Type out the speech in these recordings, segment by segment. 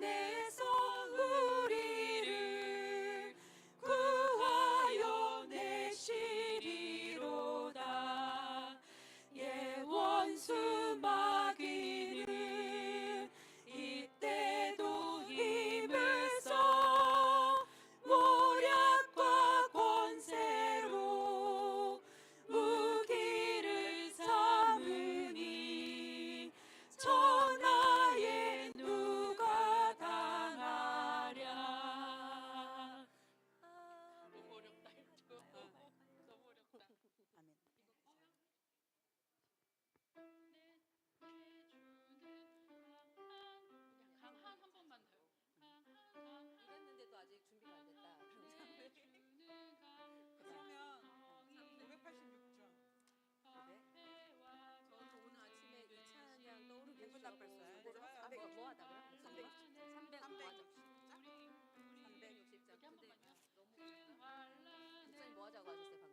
name. 뺐다 뺐어요. 뭐, 뭐 하다고요? 360. 300 360자. 360자. 근데 너무 목사님 뭐 하자고 하셨어요?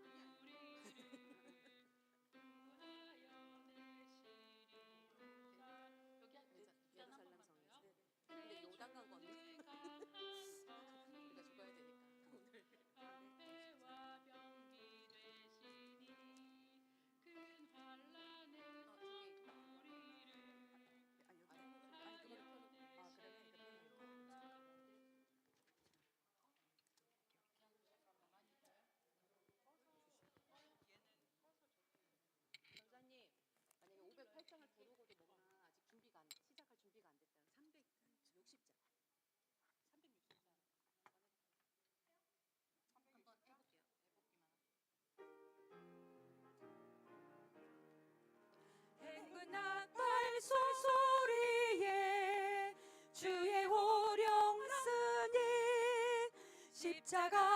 십자가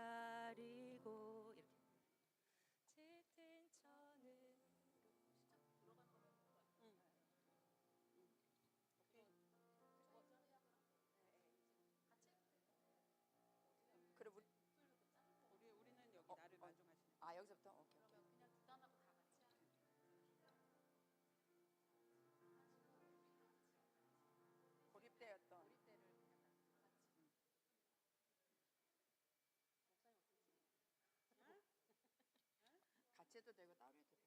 기다리고 제도 되고 다음에 또.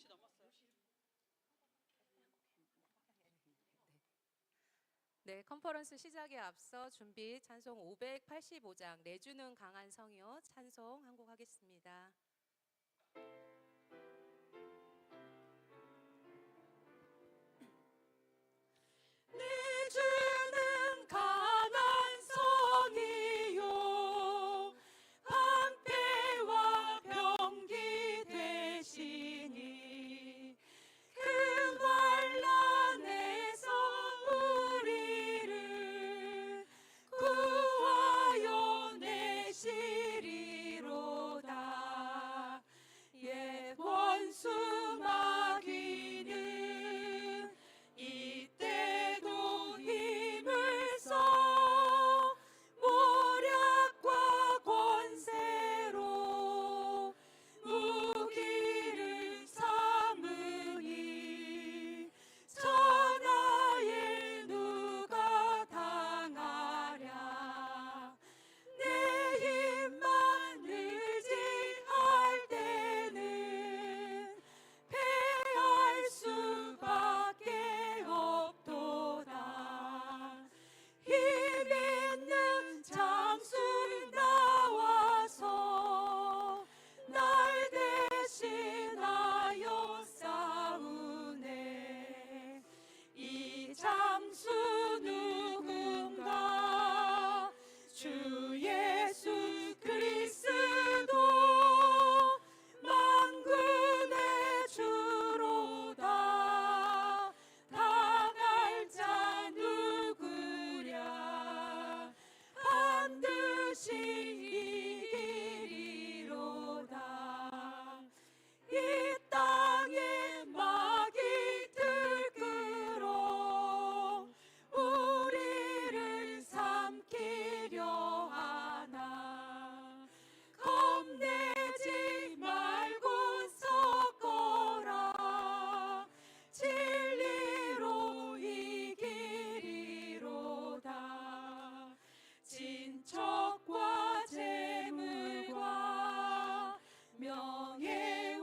시 넘었어요. 네, 컨퍼런스 시작에 앞서 준비 찬송 585장 내주는 강한 성이요 찬송 한 곡 하겠습니다.